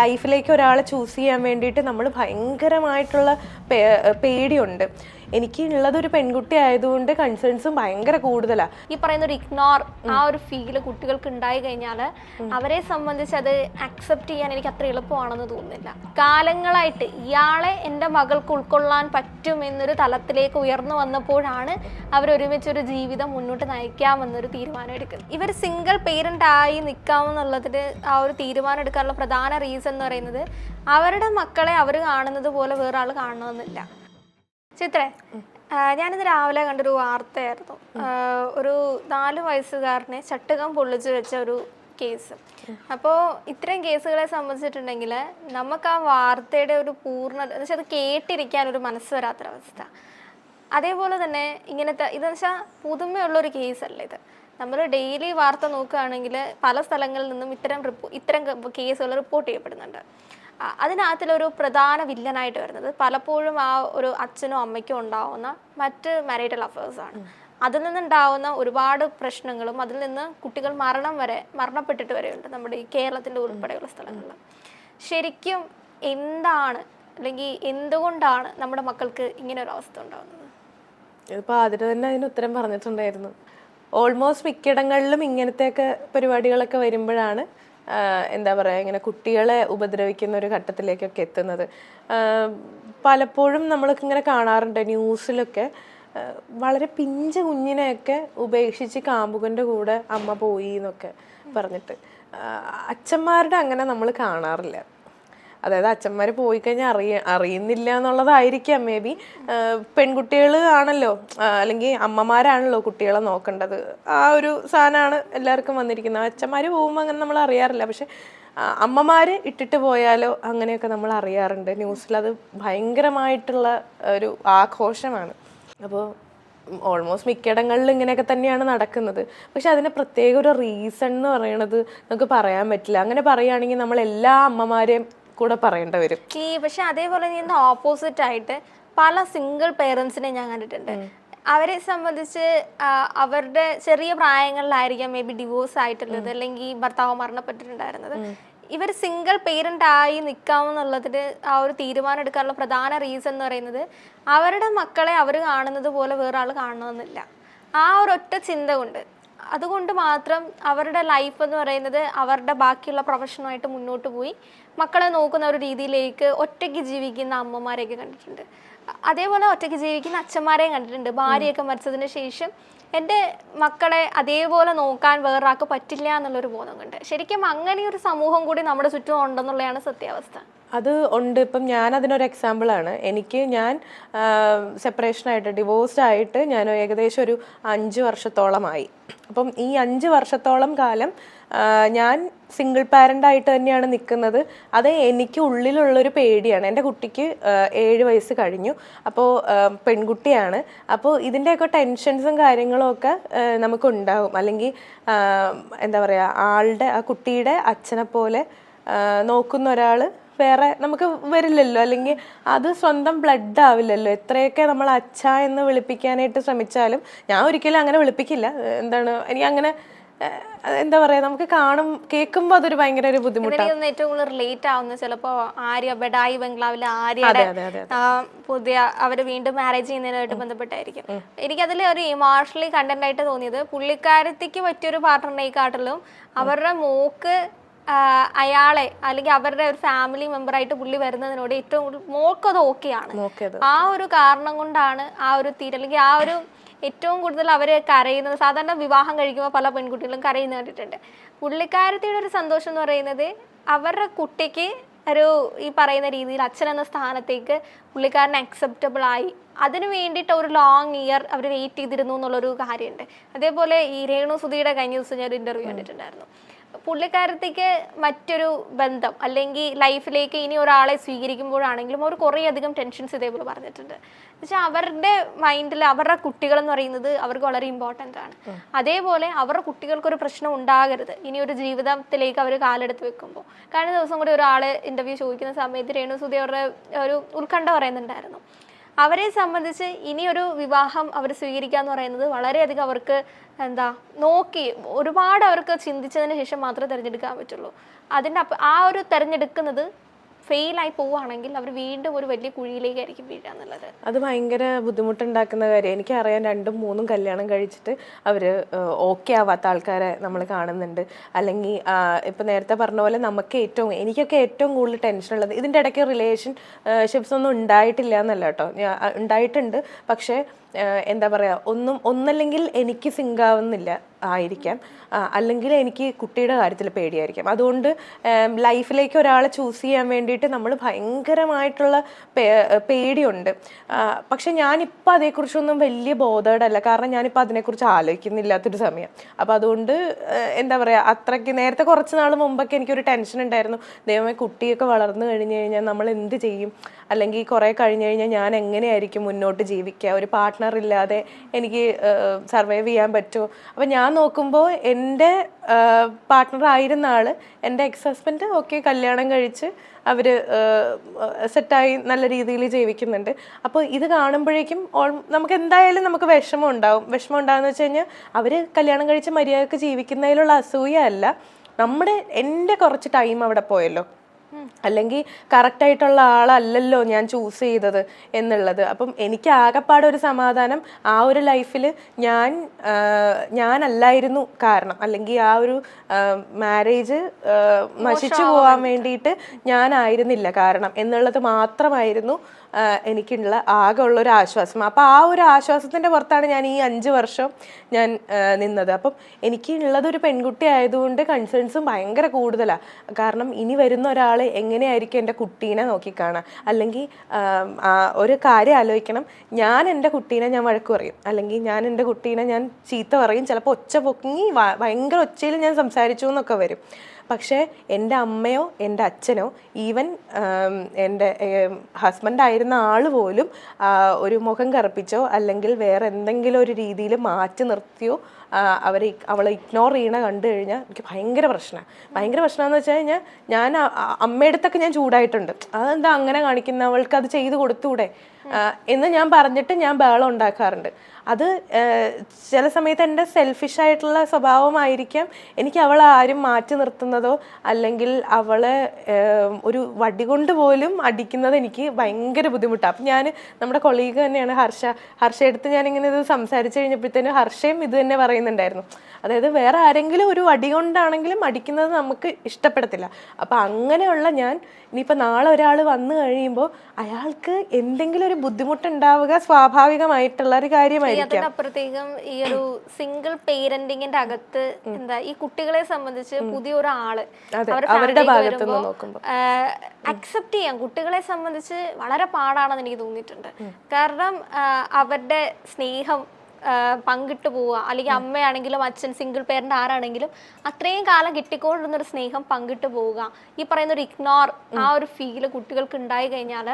ലൈഫിലേക്ക് ഒരാളെ ചൂസ് ചെയ്യാൻ വേണ്ടിയിട്ട് നമ്മൾ ഭയങ്കരമായിട്ടുള്ള പേടിയുണ്ട്. എനിക്ക് ഉള്ളതൊരു പെൺകുട്ടി ആയതുകൊണ്ട് കൺസേൺസും ഭയങ്കര കൂടുതലാണ് ഈ പറയുന്ന ഒരു ഇഗ്നോർ ആ ഒരു ഫീൽ കുട്ടികൾക്ക് ഉണ്ടായി കഴിഞ്ഞാൽ അവരെ സംബന്ധിച്ച് അത് അക്സെപ്റ്റ് ചെയ്യാൻ എനിക്ക് അത്ര എളുപ്പമാണെന്ന് തോന്നുന്നില്ല. കാലങ്ങളായിട്ട് ഇയാളെ എന്റെ മകൾക്ക് ഉൾക്കൊള്ളാൻ പറ്റും എന്നൊരു തലത്തിലേക്ക് ഉയർന്നു വന്നപ്പോഴാണ് അവരൊരുമിച്ചൊരു ജീവിതം മുന്നോട്ട് നയിക്കാമെന്നൊരു തീരുമാനം എടുക്കുന്നത്. ഇവർ സിംഗിൾ പേരന്റ് ആയി നിൽക്കാമെന്നുള്ളതിന് ആ ഒരു തീരുമാനം എടുക്കാനുള്ള പ്രധാന റീസൺ എന്ന് പറയുന്നത് അവരുടെ മക്കളെ അവർ കാണുന്നത് പോലെ വേറെ ആൾ കാണണമെന്നില്ല. ചിത്രേ ഞാനിന്ന് രാവിലെ കണ്ടൊരു വാർത്തയായിരുന്നു. ഒരു നാല് വയസ്സുകാരനെ ചട്ടുകം പൊള്ളിച്ചു വെച്ച ഒരു കേസ്. അപ്പോൾ ഇത്തരം കേസുകളെ സംബന്ധിച്ചിട്ടുണ്ടെങ്കിൽ നമുക്ക് ആ വാർത്തയുടെ ഒരു പൂർണ എന്ന് വെച്ചാൽ അത് കേട്ടിരിക്കാൻ ഒരു മനസ്സ് വരാത്തൊരവസ്ഥ. അതേപോലെ തന്നെ ഇങ്ങനത്തെ ഇതെന്ന് വെച്ചാൽ പുതുമയുള്ളൊരു കേസല്ല ഇത്. നമ്മൾ ഡെയിലി വാർത്ത നോക്കുകയാണെങ്കിൽ പല സ്ഥലങ്ങളിൽ നിന്നും ഇത്തരം റിപ്പോ ഇത്തരം കേസുകൾ റിപ്പോർട്ട് ചെയ്യപ്പെടുന്നുണ്ട്. അതിനകത്തിലൊരു പ്രധാന വില്ലനായിട്ട് വരുന്നത് പലപ്പോഴും ആ ഒരു അച്ഛനും അമ്മയ്ക്കും ഉണ്ടാവുന്ന മറ്റ് മാരിറ്റൽ അഫേഴ്സാണ് അതിൽ നിന്നുണ്ടാവുന്ന ഒരുപാട് പ്രശ്നങ്ങളും അതിൽ നിന്ന് കുട്ടികൾ മരണം വരെ മരണപ്പെട്ടിട്ട് വരെയുണ്ട് നമ്മുടെ ഈ കേരളത്തിന്റെ ഉൾപ്പെടെയുള്ള സ്ഥലങ്ങളിൽ. ശരിക്കും എന്താണ് അല്ലെങ്കിൽ എന്തുകൊണ്ടാണ് നമ്മുടെ മക്കൾക്ക് ഇങ്ങനെ ഒരു അവസ്ഥ ഉണ്ടാകുന്നത് ഇപ്പോൾ അതിന് തന്നെ അതിന് ഉത്തരം പറഞ്ഞിട്ടുണ്ടായിരുന്നു. ഓൾമോസ്റ്റ് മിക്കിടങ്ങളിലും ഇങ്ങനത്തെയൊക്കെ പരിപാടികളൊക്കെ വരുമ്പോഴാണ് എന്താ പറയുക ഇങ്ങനെ കുട്ടികളെ ഉപദ്രവിക്കുന്ന ഒരു ഘട്ടത്തിലേക്കൊക്കെ എത്തുന്നത്. പലപ്പോഴും നമ്മളൊക്കെ ഇങ്ങനെ കാണാറുണ്ട് ന്യൂസിലൊക്കെ വളരെ പിഞ്ച കുഞ്ഞിനെയൊക്കെ ഉപേക്ഷിച്ച് കാമ്പുകന്റെ കൂടെ അമ്മ പോയി എന്നൊക്കെ പറഞ്ഞിട്ട്. അച്ഛന്മാരുടെ അങ്ങനെ നമ്മൾ കാണാറില്ല. അതായത് അച്ഛന്മാർ പോയി കഴിഞ്ഞാൽ അറിയ അറിയുന്നില്ല എന്നുള്ളതായിരിക്കാം മേ ബി പെൺകുട്ടികൾ ആണല്ലോ അല്ലെങ്കിൽ അമ്മമാരാണല്ലോ കുട്ടികളെ നോക്കേണ്ടത്. ആ ഒരു സാധനമാണ് എല്ലാവർക്കും വന്നിരിക്കുന്നത്. അച്ഛന്മാർ പോകുമ്പോൾ അങ്ങനെ നമ്മൾ അറിയാറില്ല. പക്ഷെ അമ്മമാർ ഇട്ടിട്ട് പോയാലോ അങ്ങനെയൊക്കെ നമ്മൾ അറിയാറുണ്ട്. ന്യൂസിൽ അത് ഭയങ്കരമായിട്ടുള്ള ഒരു ആഘോഷമാണ്. അപ്പോൾ ഓൾമോസ്റ്റ് മിക്കയിടങ്ങളിലും ഇങ്ങനെയൊക്കെ തന്നെയാണ് നടക്കുന്നത്. പക്ഷെ അതിന് പ്രത്യേക ഒരു റീസൺ എന്ന് പറയണത് നമുക്ക് പറയാൻ പറ്റില്ല. അങ്ങനെ പറയുകയാണെങ്കിൽ നമ്മൾ എല്ലാ അമ്മമാരെയും കൂടെ പറയേണ്ടി വരും. ഈ പക്ഷെ അതേപോലെ ഇതിന്റെ ഓപ്പോസിറ്റ് ആയിട്ട് പല സിംഗിൾ പേരൻസിനെ ഞാൻ കണ്ടിട്ടുണ്ട്. അവരെ സംബന്ധിച്ച് അവരുടെ ചെറിയ പ്രായങ്ങളിലായിരിക്കാം മേ ബി ഡിവോഴ്സ് ആയിട്ടുള്ളത് അല്ലെങ്കിൽ ഭർത്താവ് മരണപ്പെട്ടിട്ടുണ്ടായിരുന്നത്. ഇവർ സിംഗിൾ പേരന്റ് ആയി നിൽക്കാമെന്നുള്ളതിന് ആ ഒരു തീരുമാനം എടുക്കാനുള്ള പ്രധാന റീസൺ എന്ന് പറയുന്നത് അവരുടെ മക്കളെ അവർ കാണുന്നത് പോലെ വേറെ ആൾ കാണണമെന്നില്ല. ആ ഒരൊറ്റ ചിന്ത കൊണ്ട് അതുകൊണ്ട് മാത്രം അവരുടെ ലൈഫ് എന്ന് പറയുന്നത് അവരുടെ ബാക്കിയുള്ള പ്രൊഫഷനുമായിട്ട് മുന്നോട്ട് പോയി. മക്കളെ നോക്കുന്ന ഒരു രീതിയിലേക്ക് ഒറ്റയ്ക്ക് ജീവിക്കുന്ന അമ്മമാരെയൊക്കെ കണ്ടിട്ടുണ്ട്. അതേപോലെ ഒറ്റയ്ക്ക് ജീവിക്കുന്ന അച്ഛന്മാരെയും കണ്ടിട്ടുണ്ട്. ഭാര്യയൊക്കെ മരിച്ചതിന് ശേഷം എന്റെ മക്കളെ അതേപോലെ നോക്കാൻ വേറൊരാൾക്ക് പറ്റില്ല എന്നുള്ളൊരു ബോധമുണ്ട്. ശരിക്കും അങ്ങനെ ഒരു സമൂഹം കൂടി നമ്മുടെ ചുറ്റും ഉണ്ടെന്നുള്ളതാണ് സത്യാവസ്ഥ. അത് ഉണ്ട്. ഇപ്പം ഞാൻ അതിനൊരു എക്സാമ്പിളാണ് എനിക്ക് ഞാൻ സെപ്പറേഷനായിട്ട് ഡിവോഴ്സ്ഡ് ആയിട്ട് ഞാൻ ഏകദേശം ഒരു അഞ്ച് വർഷത്തോളമായി. അപ്പം ഈ അഞ്ച് വർഷത്തോളം കാലം ഞാൻ സിംഗിൾ പാരന്റ് ആയിട്ട് തന്നെയാണ് നിൽക്കുന്നത് അത് എനിക്ക് ഉള്ളിലുള്ളൊരു പേടിയാണ്. എന്റെ കുട്ടിക്ക് ഏഴ് വയസ്സ് കഴിഞ്ഞു. അപ്പോൾ പെൺകുട്ടിയാണ്. അപ്പോൾ ഇതിന്റെയൊക്കെ ടെൻഷൻസും കാര്യങ്ങളും ഒക്കെ നമുക്കുണ്ടാവും. അല്ലെങ്കിൽ എന്താ പറയുക ആളുടെ ആ കുട്ടിയുടെ അച്ഛനെ പോലെ നോക്കുന്ന ഒരാൾ വേറെ നമുക്ക് വരില്ലല്ലോ. അല്ലെങ്കിൽ അത് സ്വന്തം ബ്ലഡ് ആവില്ലല്ലോ. എത്രയൊക്കെ നമ്മൾ അച്ഛ എന്ന് വിളിപ്പിക്കാനായിട്ട് ശ്രമിച്ചാലും ഞാൻ ഒരിക്കലും അങ്ങനെ വിളിപ്പിക്കില്ല. എന്താണ് എനിക്ക് അങ്ങനെ എന്താ പറയാ നമുക്ക് കാണും കേൾക്കുമ്പോൾ അതൊരു ഭയങ്കര ഒരു ബുദ്ധിമുട്ടാണ് ഏറ്റവും കൂടുതൽ റിലേറ്റ് ആവുന്നത് ചിലപ്പോ ആര്യ ബഡായി ബംഗ്ലാവിലെ ആര്യയുടെ അതെ, പുതിയ അവർ വീണ്ടും മാരേജ് ചെയ്യുന്നതിനായിട്ട് ബന്ധപ്പെട്ടായിരിക്കും. എനിക്കതിൽ ഒരു ഇമോഷണലി കണ്ടന്റ് ആയിട്ട് തോന്നിയത് പുള്ളിക്കാരത്തിക്ക് പറ്റിയൊരു പാർട്ട്ണറിനെക്കാട്ടിലും അവരുടെ മോക്ക് അയാളെ അല്ലെങ്കിൽ അവരുടെ ഒരു ഫാമിലി മെമ്പർ ആയിട്ട് പുള്ളി വരുന്നതിനോട് ഏറ്റവും കൂടുതൽ മോക്കത് ഓക്കെയാണ് ആ ഒരു കാരണം കൊണ്ടാണ് ആ ഒരു തീരെ അല്ലെങ്കിൽ ആ ഒരു ഏറ്റവും കൂടുതൽ അവർ കരയുന്നത് സാധാരണ വിവാഹം കഴിക്കുമ്പോൾ പല പെൺകുട്ടികളും കരയുന്ന കണ്ടിട്ടുണ്ട്. പുള്ളിക്കാരത്തിയുടെ ഒരു സന്തോഷം എന്ന് പറയുന്നത് അവരുടെ കുട്ടിക്ക് ഒരു ഈ പറയുന്ന രീതിയിൽ അച്ഛൻ എന്ന സ്ഥാനത്തേക്ക് പുള്ളിക്കാരൻ അക്സെപ്റ്റബിൾ ആയി. അതിനു വേണ്ടിയിട്ട് ഒരു ലോങ് ഇയർ അവർ വെയിറ്റ് ചെയ്തിരുന്നു എന്നുള്ളൊരു കാര്യമുണ്ട്. അതേപോലെ ഈ രേണു സുധിയുടെ കഴിഞ്ഞ ദിവസം ഞാൻ ഒരു ഇന്റർവ്യൂ കണ്ടിട്ടുണ്ടായിരുന്നു. പുള്ളിക്കാരത്തേക്ക് മറ്റൊരു ബന്ധം അല്ലെങ്കിൽ ലൈഫിലേക്ക് ഇനി ഒരാളെ സ്വീകരിക്കുമ്പോഴാണെങ്കിലും അവർ കുറേയധികം ടെൻഷൻസ് ഇതേപോലെ പറഞ്ഞിട്ടുണ്ട്. എന്നുവെച്ചാൽ അവരുടെ മൈൻഡിൽ അവരുടെ കുട്ടികൾ എന്ന് പറയുന്നത് അവർക്ക് വളരെ ഇമ്പോർട്ടന്റ് ആണ്. അതേപോലെ അവരുടെ കുട്ടികൾക്ക് ഒരു പ്രശ്നം ഉണ്ടാകരുത്. ഇനി ഒരു ജീവിതത്തിലേക്ക് അവർ കാലെടുത്ത് വെക്കുമ്പോൾ. കഴിഞ്ഞ ദിവസം കൂടി ഒരാൾ ഇന്റർവ്യൂ ചോദിക്കുന്ന സമയത്ത് രേണു സുധി അവരുടെ ഒരു ഉത്കണ്ഠ പറയുന്നുണ്ടായിരുന്നു. അവരെ സംബന്ധിച്ച് ഇനിയൊരു വിവാഹം അവർ സ്വീകരിക്കുക എന്ന് പറയുന്നത് വളരെയധികം അവർക്ക് എന്താ നോക്കി ഒരുപാട് അവർക്ക് ചിന്തിച്ചതിന് ശേഷം മാത്രമേ തിരഞ്ഞെടുക്കാൻ പറ്റുള്ളൂ. അതിന്റെ ആ ഒരു തിരഞ്ഞെടുക്കുന്നത് ഫെയിലായി പോവുകയാണെങ്കിൽ അവർ വീണ്ടും ഒരു വലിയ കുഴിയിലേക്കായിരിക്കും വീഴുക എന്നുള്ളത്. അത് ഭയങ്കര ബുദ്ധിമുട്ടുണ്ടാക്കുന്ന കാര്യം. എനിക്കറിയാം രണ്ടും മൂന്നും കല്യാണം കഴിച്ചിട്ട് അവർ ഓക്കെ ആവാത്ത ആൾക്കാരെ നമ്മൾ കാണുന്നുണ്ട്. അല്ലെങ്കിൽ ഇപ്പം നേരത്തെ പറഞ്ഞ പോലെ നമുക്ക് ഏറ്റവും എനിക്കൊക്കെ ഏറ്റവും കൂടുതൽ ടെൻഷൻ ഉള്ളത് ഇതിന്റെ ഇടയ്ക്ക് റിലേഷൻ ഷിപ്സ് ഒന്നും ഉണ്ടായിട്ടില്ല എന്നല്ല കേട്ടോ. ഉണ്ടായിട്ടുണ്ട്. പക്ഷേ എന്താ പറയുക ഒന്നും ഒന്നല്ലെങ്കിൽ എനിക്ക് സിങ്ക് ആവുന്നില്ല. ആയിരിക്കാം. അല്ലെങ്കിൽ എനിക്ക് കുട്ടിയുടെ കാര്യത്തിൽ പേടിയായിരിക്കാം. അതുകൊണ്ട് ലൈഫിലേക്ക് ഒരാളെ ചൂസ് ചെയ്യാൻ വേണ്ടിയിട്ട് നമ്മൾ ഭയങ്കരമായിട്ടുള്ള പേടിയുണ്ട്. പക്ഷെ ഞാനിപ്പോൾ അതേക്കുറിച്ചൊന്നും വലിയ ബോധേഡല്ല കാരണം ഞാനിപ്പോൾ അതിനെക്കുറിച്ച് ആലോചിക്കുന്നില്ലാത്തൊരു സമയം. അപ്പോൾ അതുകൊണ്ട് എന്താ പറയുക അത്രയ്ക്ക് നേരത്തെ കുറച്ച് നാൾ മുമ്പൊക്കെ എനിക്കൊരു ടെൻഷൻ ഉണ്ടായിരുന്നു ദൈവമേ കുട്ടിയൊക്കെ വളർന്നു കഴിഞ്ഞ് കഴിഞ്ഞാൽ നമ്മൾ എന്ത് ചെയ്യും? അല്ലെങ്കിൽ കുറേ കഴിഞ്ഞ് കഴിഞ്ഞാൽ ഞാൻ എങ്ങനെയായിരിക്കും മുന്നോട്ട് ജീവിക്കുക ഒരു പാർട്ട്ണർ ഇല്ലാതെ എനിക്ക് സർവൈവ് ചെയ്യാൻ പറ്റുമോ അപ്പം ഞാൻ നോക്കുമ്പോൾ എന്റെ പാർട്ട്ണർ ആയിരുന്ന ആൾ എന്റെ എക്സ് ഹസ്ബൻഡ് ഓക്കെ കല്യാണം കഴിച്ച് അവർ സെറ്റായി നല്ല രീതിയിൽ ജീവിക്കുന്നുണ്ട്. അപ്പോൾ ഇത് കാണുമ്പോഴേക്കും ഓൾ നമുക്ക് എന്തായാലും നമുക്ക് വിഷമം ഉണ്ടാവും. വിഷമം ഉണ്ടാകുന്ന വെച്ച് കഴിഞ്ഞാൽ അവർ കല്യാണം കഴിച്ച് മര്യാദയ്ക്ക് ജീവിക്കുന്നതിലുള്ള അസൂയ അല്ല. നമ്മുടെ എന്റെ കുറച്ച് ടൈം അവിടെ പോയല്ലോ. അല്ലെങ്കിൽ കറക്റ്റായിട്ടുള്ള ആളല്ലല്ലോ ഞാൻ ചൂസ് ചെയ്തത് എന്നുള്ളത്. അപ്പം എനിക്ക് ആകെപ്പാടെ ഒരു സമാധാനം ആ ഒരു ലൈഫിൽ ഞാൻ ഞാനല്ലായിരുന്നു കാരണം. അല്ലെങ്കിൽ ആ ഒരു മാരേജ് നശിച്ചു പോകാൻ വേണ്ടിയിട്ട് ഞാനായിരുന്നില്ല കാരണം. എന്നുള്ളത് മാത്രമായിരുന്നു എനിക്കുള്ള ആകെ ഉള്ള ഒരു ആശ്വാസം. അപ്പോൾ ആ ഒരു ആശ്വാസത്തിന്റെ പുറത്താണ് ഞാൻ ഈ അഞ്ച് വർഷം ഞാൻ നിന്നത്. അപ്പം എനിക്ക് ഉള്ളതൊരു പെൺകുട്ടി ആയതുകൊണ്ട് കൺസേൺസും ഭയങ്കര കൂടുതലാണ് കാരണം ഇനി വരുന്ന ഒരാൾ എങ്ങനെയായിരിക്കും എന്റെ കുട്ടീനെ നോക്കിക്കാണുക അല്ലെങ്കിൽ ഒരു കാര്യം ആലോചിക്കണം. ഞാൻ എന്റെ കുട്ടീനെ ഞാൻ വഴക്ക് പറയും. അല്ലെങ്കിൽ ഞാൻ എന്റെ കുട്ടീനെ ഞാൻ ചീത്ത പറയും. ചിലപ്പോൾ ഒച്ച പൊക്കി ഭയങ്കര ഒച്ചയിൽ ഞാൻ സംസാരിച്ചു എന്നൊക്കെ വരും. പക്ഷേ എന്റെ അമ്മയോ എന്റെ അച്ഛനോ ഈവൻ എന്റെ ഹസ്ബൻഡ് ആയിരുന്ന ആൾ പോലും ഒരു മുഖം കറുപ്പിച്ചോ അല്ലെങ്കിൽ വേറെ എന്തെങ്കിലും ഒരു രീതിയിൽ മാറ്റി നിർത്തിയോ അവരെ അവളെ ഇഗ്നോർ ചെയ്യണ കണ്ടു കഴിഞ്ഞാൽ എനിക്ക് ഭയങ്കര പ്രശ്നമാണ്. ഭയങ്കര പ്രശ്നമെന്ന് വെച്ച് കഴിഞ്ഞാൽ ഞാൻ അമ്മയുടെ അടുത്തൊക്കെ ഞാൻ ചൂടായിട്ടുണ്ട്. അതെന്താ അങ്ങനെ കാണിക്കുന്ന? അവൾക്ക് അത് ചെയ്ത് കൊടുത്തൂടെ? എന്ന് ഞാൻ പറഞ്ഞിട്ട് ഞാൻ ബഹളം ഉണ്ടാക്കാറുണ്ട്. അത് ചില സമയത്ത് എന്റെ സെൽഫിഷ് ആയിട്ടുള്ള സ്വഭാവമായിരിക്കാം. എനിക്ക് അവളെ ആരും മാറ്റി നിർത്തുന്നതോ അല്ലെങ്കിൽ അവളെ ഒരു വടി കൊണ്ട് പോലും അടിക്കുന്നത് എനിക്ക് ഭയങ്കര ബുദ്ധിമുട്ടാണ് അപ്പം ഞാൻ നമ്മുടെ കൊളീഗ് തന്നെയാണ് ഹർഷ. ഹർഷയെടുത്ത് ഞാനിങ്ങനെ ഇത് സംസാരിച്ച് കഴിഞ്ഞപ്പോഴത്തേനും ഹർഷയും ഇത് തന്നെ പറയുന്നുണ്ടായിരുന്നു. അതായത് വേറെ ആരെങ്കിലും ഒരു വടി കൊണ്ടാണെങ്കിലും അടിക്കുന്നത് നമുക്ക് ഇഷ്ടപ്പെടത്തില്ല. അപ്പം അങ്ങനെയുള്ള ഞാൻ ഇനിയിപ്പോൾ നാളെ ഒരാൾ വന്നു കഴിയുമ്പോൾ അയാൾക്ക് എന്തെങ്കിലും ഒരു ബുദ്ധിമുട്ടുണ്ടാവുക സ്വാഭാവികമായിട്ടുള്ള ഒരു കാര്യമായിരിക്കും. അപ്പുറത്തേക്കും ഈ ഒരു സിംഗിൾ പേരന്റിങ്ങിന്റെ അകത്ത് എന്താ ഈ കുട്ടികളെ സംബന്ധിച്ച് പുതിയൊരു ആൾ അവരുടെ ഭാഗത്ത് അക്സെപ്റ്റ് ചെയ്യാൻ കുട്ടികളെ സംബന്ധിച്ച് വളരെ പാടാണെന്ന് എനിക്ക് തോന്നിയിട്ടുണ്ട്. കാരണം അവരുടെ സ്നേഹം പങ്കിട്ട് പോവുക. അല്ലെങ്കിൽ അമ്മയാണെങ്കിലും അച്ഛൻ സിംഗിൾ പേരന്റ് ആരാണെങ്കിലും അത്രയും കാലം കിട്ടിക്കൊണ്ടിരുന്ന ഒരു സ്നേഹം പങ്കിട്ട് പോവുക. ഈ പറയുന്ന ഒരു ഇഗ്നോർ ആ ഒരു ഫീൽ കുട്ടികൾക്ക് ഉണ്ടായി കഴിഞ്ഞാൽ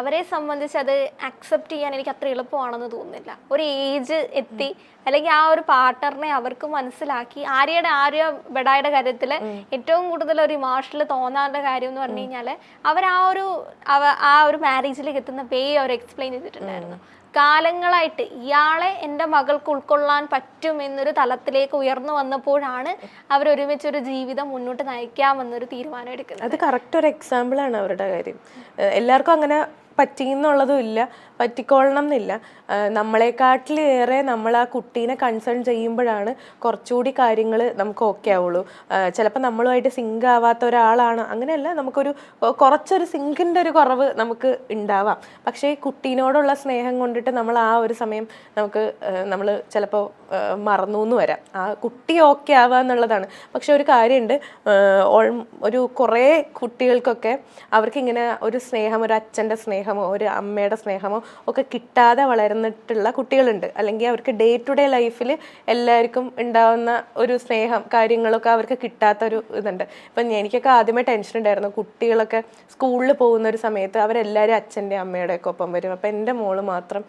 അവരെ സംബന്ധിച്ച് അത് അക്സെപ്റ്റ് ചെയ്യാൻ എനിക്ക് അത്ര എളുപ്പമാണെന്ന് തോന്നുന്നില്ല. ഒരു ഏജ് എത്തി അല്ലെങ്കിൽ ആ ഒരു പാർട്ട്ണറിനെ അവർക്ക് മനസ്സിലാക്കി ആര്യയുടെ ആര്യ ബെഡായുടെ കാര്യത്തിൽ ഏറ്റവും കൂടുതൽ ഒരു ഇമോഷണൽ തോന്നാനുള്ള കാര്യം എന്ന് പറഞ്ഞു കഴിഞ്ഞാൽ അവർ ആ ഒരു ആ ഒരു മാരേജിലേക്ക് എത്തുന്ന വേ അവർ എക്സ്പ്ലെയിൻ ചെയ്തിട്ടുണ്ടായിരുന്നു. കാലങ്ങളായിട്ട് ഇയാളെ എന്റെ മകൾക്ക് ഉൾക്കൊള്ളാൻ പറ്റും എന്നൊരു തലത്തിലേക്ക് ഉയർന്നു വന്നപ്പോഴാണ് അവർ ഒരുമിച്ചൊരു ജീവിതം മുന്നോട്ട് നയിക്കാമെന്നൊരു തീരുമാനം എടുക്കുന്നത്. അത് കറക്റ്റ് ഒരു എക്സാമ്പിൾ ആണ് അവരുടെ കാര്യം. എല്ലാവർക്കും അങ്ങനെ പറ്റിയെന്നുള്ളതും ഇല്ല. പറ്റിക്കൊള്ളണം എന്നില്ല നമ്മളെക്കാട്ടിലേറെ നമ്മൾ ആ കുട്ടീനെ കൺസേൺ ചെയ്യുമ്പോഴാണ് കുറച്ചുകൂടി കാര്യങ്ങൾ നമുക്ക് ഓക്കെ ആവുള്ളൂ. ചിലപ്പോൾ നമ്മളുമായിട്ട് സിങ്ക് ആവാത്ത ഒരാളാണ്. അങ്ങനെയല്ല നമുക്കൊരു കുറച്ചൊരു സിങ്കിന്റെ ഒരു കുറവ് നമുക്ക് ഉണ്ടാവാം. പക്ഷേ കുട്ടീനോടുള്ള സ്നേഹം കൊണ്ടിട്ട് നമ്മൾ ആ ഒരു സമയം നമുക്ക് നമ്മൾ ചിലപ്പോൾ മറന്നു എന്ന് വരാം. ആ കുട്ടി ഓക്കെ ആവുക എന്നുള്ളതാണ്. പക്ഷെ ഒരു കാര്യമുണ്ട് ഒരു കുറേ കുട്ടികൾക്കൊക്കെ അവർക്കിങ്ങനെ ഒരു സ്നേഹം ഒരു അച്ഛന്റെ സ്നേഹമോ ഒരു അമ്മയുടെ സ്നേഹമോ ഒക്കെ കിട്ടാതെ വളർന്നിട്ടുള്ള കുട്ടികളുണ്ട്. അല്ലെങ്കിൽ അവർക്ക് ഡേ ടു ഡേ ലൈഫിൽ എല്ലാവർക്കും ഉണ്ടാവുന്ന ഒരു സ്നേഹം കാര്യങ്ങളൊക്കെ അവർക്ക് കിട്ടാത്ത ഒരു ഇതുണ്ട്. ഇപ്പം എനിക്കൊക്കെ ആദ്യമേ ടെൻഷൻ ഉണ്ടായിരുന്നു. കുട്ടികളൊക്കെ സ്കൂളിൽ പോകുന്ന ഒരു സമയത്ത് അവരെല്ലാവരും അച്ഛന്റെ അമ്മയുടെ ഒക്കെ ഒപ്പം വരും. അപ്പം എന്റെ മോൾ മാത്രം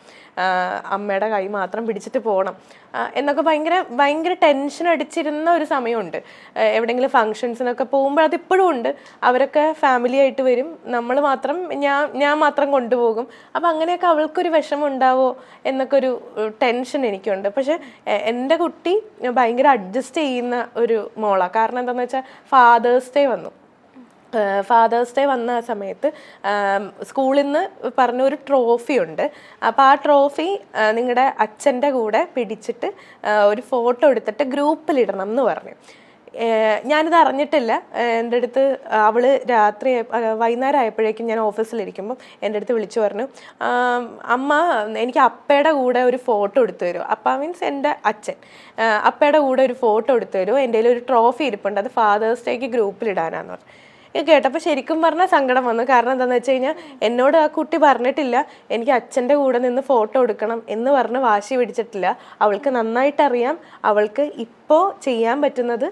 അമ്മയുടെ കൈ മാത്രം പിടിച്ചിട്ട് പോകണം എന്നൊക്കെ ഭയങ്കര ഭയങ്കര ടെൻഷൻ അടിച്ചിരുന്ന ഒരു സമയമുണ്ട്. എവിടെയെങ്കിലും ഫങ്ഷൻസിനൊക്കെ പോകുമ്പോൾ അതിപ്പോഴും ഉണ്ട്. അവരൊക്കെ ഫാമിലി ആയിട്ട് വരും. നമ്മൾ മാത്രം ഞാൻ ഞാൻ മാത്രം മാത്രം കൊണ്ടുപോകും. അപ്പം അങ്ങനെയൊക്കെ അവൾക്കൊരു വിഷമം ഉണ്ടാവോ എന്നൊക്കെ ഒരു ടെൻഷൻ എനിക്കുണ്ട്. പക്ഷെ എന്റെ കുട്ടി ഭയങ്കര അഡ്ജസ്റ്റ് ചെയ്യുന്ന ഒരു മോളാണ് കാരണം എന്താണെന്ന് വെച്ചാൽ ഫാദേഴ്സ് ഡേ വന്നു. ഫാദേഴ്സ് ഡേ വന്ന ആ സമയത്ത് സ്കൂളിൽ നിന്ന് പറഞ്ഞ ഒരു ട്രോഫി ഉണ്ട്. അപ്പോൾ ആ ട്രോഫി നിങ്ങളുടെ അച്ഛന്റെ കൂടെ പിടിച്ചിട്ട് ഒരു ഫോട്ടോ എടുത്തിട്ട് ഗ്രൂപ്പിലിടണം എന്ന് പറഞ്ഞു. ഞാനിത് അറിഞ്ഞിട്ടില്ല. എന്റെ അടുത്ത് അവൾ രാത്രി വൈകുന്നേരം ആയപ്പോഴേക്കും ഞാൻ ഓഫീസിലിരിക്കുമ്പം എന്റെ അടുത്ത് വിളിച്ചു പറഞ്ഞു അമ്മ എനിക്ക് അപ്പയുടെ കൂടെ ഒരു ഫോട്ടോ എടുത്തു തരുമോ അപ്പ മീൻസ് എന്റെ അച്ഛൻ. അപ്പയുടെ കൂടെ ഒരു ഫോട്ടോ എടുത്തു തരുമോ എന്റെ ഒരു ട്രോഫി ഇരിപ്പുണ്ട്. അത് ഫാദേഴ്സ് ഡേക്ക് ഗ്രൂപ്പിലിടാനാന്ന് പറഞ്ഞു. കേട്ടപ്പോൾ ശരിക്കും പറഞ്ഞാൽ സങ്കടം വന്നു. കാരണം എന്താണെന്ന് വെച്ച് കഴിഞ്ഞാൽ എന്നോട് ആ കുട്ടി പറഞ്ഞിട്ടില്ല എനിക്ക് അച്ഛന്റെ കൂടെ നിന്ന് ഫോട്ടോ എടുക്കണം എന്ന് പറഞ്ഞ് വാശി പിടിച്ചിട്ടില്ല. അവൾക്ക് നന്നായിട്ട് അറിയാം അവൾക്ക് ഇപ്പോൾ ചെയ്യാൻ പറ്റുന്നത്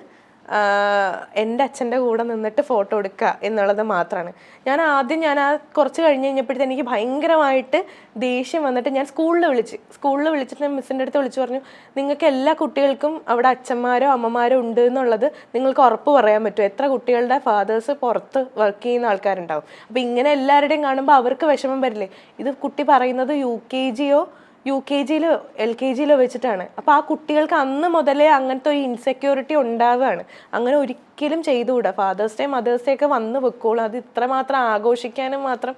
എന്റെ അച്ഛന്റെ കൂടെ നിന്നിട്ട് ഫോട്ടോ എടുക്കുക എന്നുള്ളത് മാത്രമാണ് ഞാൻ ആദ്യം ഞാൻ ആ കുറച്ച് കഴിഞ്ഞ് കഴിഞ്ഞപ്പോഴത്തെ എനിക്ക് ഭയങ്കരമായിട്ട് ദേഷ്യം വന്നിട്ട് ഞാൻ സ്കൂളിൽ വിളിച്ച് സ്കൂളിൽ വിളിച്ചിട്ട് മിസ്സിന്റെ അടുത്ത് വിളിച്ചു പറഞ്ഞു നിങ്ങൾക്ക് എല്ലാ കുട്ടികൾക്കും അവിടെ അച്ഛന്മാരോ അമ്മമാരോ ഉണ്ട് എന്നുള്ളത് നിങ്ങൾക്ക് ഉറപ്പ് പറയാൻ പറ്റും എത്ര കുട്ടികളുടെ ഫാദേഴ്സ് പുറത്ത് വർക്ക് ചെയ്യുന്ന ആൾക്കാരുണ്ടാവും? അപ്പോൾ ഇങ്ങനെ എല്ലാവരുടെയും കാണുമ്പോൾ അവർക്ക് വിഷമം വരില്ലേ? ഇത് കുട്ടി പറയുന്നത് യു കെ ജിയോ യു കെ ജിയിലോ എൽ കെ ജിയിലോ വെച്ചിട്ടാണ്. അപ്പോൾ ആ കുട്ടികൾക്ക് അന്ന് മുതലേ അങ്ങനത്തെ ഒരു ഇൻസെക്യൂരിറ്റി ഉണ്ടാവുകയാണ്. അങ്ങനെ ഒരിക്കലും ചെയ്തുകൂടാ. ഫാദേഴ്സ് ഡേ മദേഴ്സ് ഡേ ഒക്കെ വന്ന് വെക്കോളൂ. അത് ഇത്രമാത്രം ആഘോഷിക്കാനും മാത്രം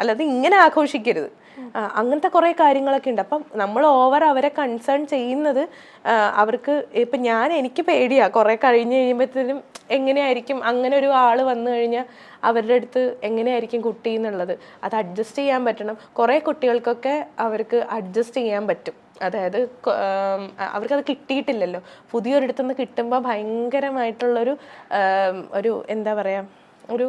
അല്ലാതെ ഇങ്ങനെ ആഘോഷിക്കരുത്. അങ്ങനത്തെ കുറേ കാര്യങ്ങളൊക്കെ ഉണ്ട്. അപ്പം നമ്മൾ ഓവർ അവരെ കൺസേൺ ചെയ്യുന്നത് അവർക്ക് ഇപ്പം ഞാൻ എനിക്ക് പേടിയാ. കുറേ കഴിഞ്ഞ് കഴിയുമ്പോഴത്തേനും എങ്ങനെയായിരിക്കും? അങ്ങനെ ഒരു ആൾ വന്നു കഴിഞ്ഞാൽ അവരുടെ അടുത്ത് എങ്ങനെയായിരിക്കും കുട്ടി എന്നുള്ളത്. അത് അഡ്ജസ്റ്റ് ചെയ്യാൻ പറ്റണം. കുറേ കുട്ടികൾക്കൊക്കെ അവർക്ക് അഡ്ജസ്റ്റ് ചെയ്യാൻ പറ്റും. അതായത് അവർക്കത് കിട്ടിയിട്ടില്ലല്ലോ. പുതിയൊരിടത്തു നിന്ന് കിട്ടുമ്പോൾ ഭയങ്കരമായിട്ടുള്ളൊരു ഒരു എന്താ പറയുക ഒരു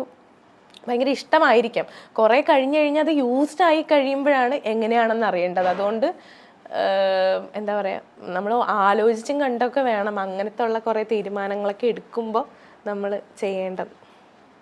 ഭയങ്കര ഇഷ്ടമായിരിക്കാം. കുറേ കഴിഞ്ഞ് കഴിഞ്ഞാൽ അത് യൂസ്ഡ് ആയി കഴിയുമ്പോഴാണ് എങ്ങനെയാണെന്ന് അറിയേണ്ടത്. അതുകൊണ്ട് എന്താ പറയുക നമ്മൾ ആലോചിച്ചും കണ്ടൊക്കെ വേണം അങ്ങനത്തെ ഉള്ള കുറേ തീരുമാനങ്ങളൊക്കെ എടുക്കുമ്പോൾ നമ്മൾ ചെയ്യേണ്ടത്.